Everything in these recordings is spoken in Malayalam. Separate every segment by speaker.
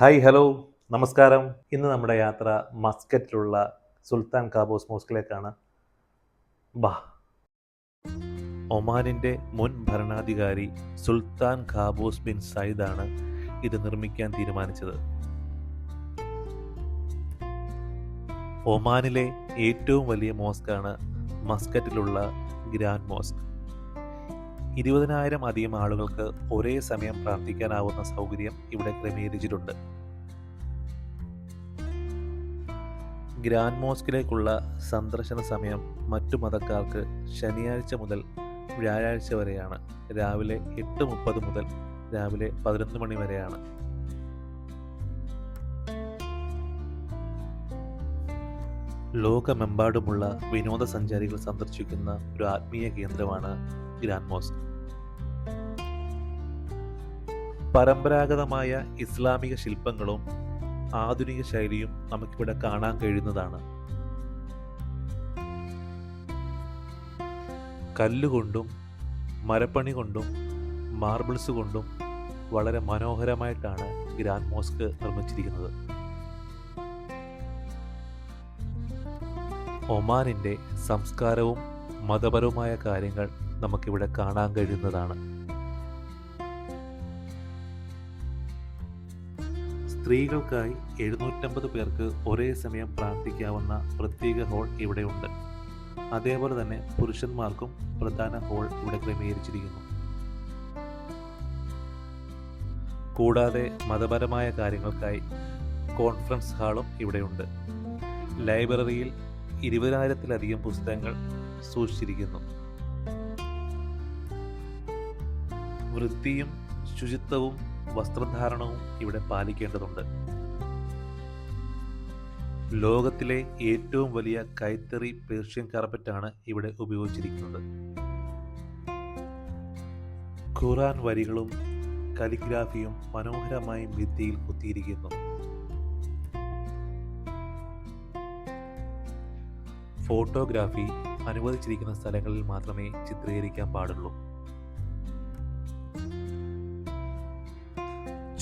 Speaker 1: Hi hello. നമസ്കാരം. ഇന്ന് നമ്മുടെ യാത്ര മസ്കറ്റിലുള്ള സുൽത്താൻ കാബോസ് മോസ്കിലേക്കാണ്. ബാ. ഒമാനിന്റെ മുൻ ഭരണാധികാരി സുൽത്താൻ ഖാബോസ് ബിൻ സയ്ദ് ആണ് ഇത് നിർമ്മിക്കാൻ തീരുമാനിച്ചത്. ഒമാനിലെ ഏറ്റവും വലിയ മോസ്കാണ് മസ്കറ്റിലുള്ള ഗ്രാൻഡ് മോസ്ക്. ഇരുപതിനായിരം അധികം ആളുകൾക്ക് ഒരേ സമയം പ്രാർത്ഥിക്കാനാവുന്ന സൗകര്യം ഇവിടെ ക്രമീകരിച്ചിട്ടുണ്ട്. ഗ്രാൻഡ് മോസ്കിലേക്കുള്ള സന്ദർശന സമയം മറ്റു മതക്കാർക്ക് ശനിയാഴ്ച മുതൽ വ്യാഴാഴ്ച വരെയാണ്. രാവിലെ എട്ട് മുപ്പത് മുതൽ രാവിലെ പതിനൊന്ന് മണി വരെയാണ്. ലോകമെമ്പാടുമുള്ള വിനോദസഞ്ചാരികൾ സന്ദർശിക്കുന്ന ഒരു ആത്മീയ കേന്ദ്രമാണ് ഗ്രാൻഡ് മോസ്ക് പരമ്പരാഗതമായ ഇസ്ലാമിക ശില്പങ്ങളും ആധുനിക ശൈലിയും നമുക്കിവിടെ കാണാൻ കഴിയുന്നതാണ്. കല്ലുകൊണ്ടും മരപ്പണി കൊണ്ടും മാർബിൾസ് കൊണ്ടും വളരെ മനോഹരമായിട്ടാണ് ഗ്രാൻഡ് മോസ്ക് നിർമ്മിച്ചിരിക്കുന്നത്. ഒമാനിന്റെ സംസ്കാരവും മതപരവുമായ കാര്യങ്ങൾ നമുക്കിവിടെ കാണാൻ കഴിയുന്നതാണ്. സ്ത്രീകൾക്കായി എഴുന്നൂറ്റമ്പത് പേർക്ക് ഒരേ സമയം പ്രാർത്ഥിക്കാവുന്ന പ്രത്യേക ഹോൾ ഇവിടെയുണ്ട്. അതേപോലെ തന്നെ പുരുഷന്മാർക്കും പ്രധാന ഹോൾ ഇവിടെ ക്രമീകരിച്ചിരിക്കുന്നു. കൂടാതെ മതപരമായ കാര്യങ്ങൾക്കായി കോൺഫറൻസ് ഹാളും ഇവിടെയുണ്ട്. ലൈബ്രറിയിൽ ഇരുപതിനായിരത്തിലധികം പുസ്തകങ്ങൾ സൂക്ഷിച്ചിരിക്കുന്നു. വൃത്തിയും ശുചിത്വവും വസ്ത്രധാരണവും ഇവിടെ പാലിക്കേണ്ടതുണ്ട്. ലോകത്തിലെ ഏറ്റവും വലിയ കൈത്തറി പേർഷ്യൻ കാർപ്പറ്റാണ് ഇവിടെ ഉപയോഗിച്ചിരിക്കുന്നത്. ഖുറാൻ വരികളും കലിഗ്രാഫിയും മനോഹരമായി ഭിത്തിയിൽ കുത്തിയിരിക്കുന്നു. ഫോട്ടോഗ്രാഫി അനുവദിച്ചിരിക്കുന്ന സ്ഥലങ്ങളിൽ മാത്രമേ ചിത്രീകരിക്കാൻ പാടുള്ളൂ.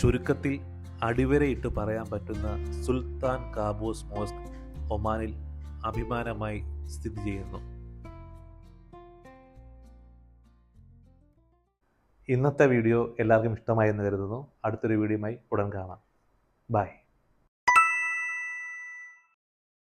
Speaker 1: ചുരുക്കത്തിൽ അടിവരയിട്ട് പറയാൻ പറ്റുന്ന സുൽത്താൻ കാബൂസ് മോസ്ക് ഒമാനിൽ അഭിമാനമായി സ്ഥിതി ചെയ്യുന്നു. ഇന്നത്തെ വീഡിയോ എല്ലാവർക്കും ഇഷ്ടമായി എന്ന് കരുതുന്നു. അടുത്തൊരു വീഡിയോയുമായി ഉടൻ കാണാം. ബൈ.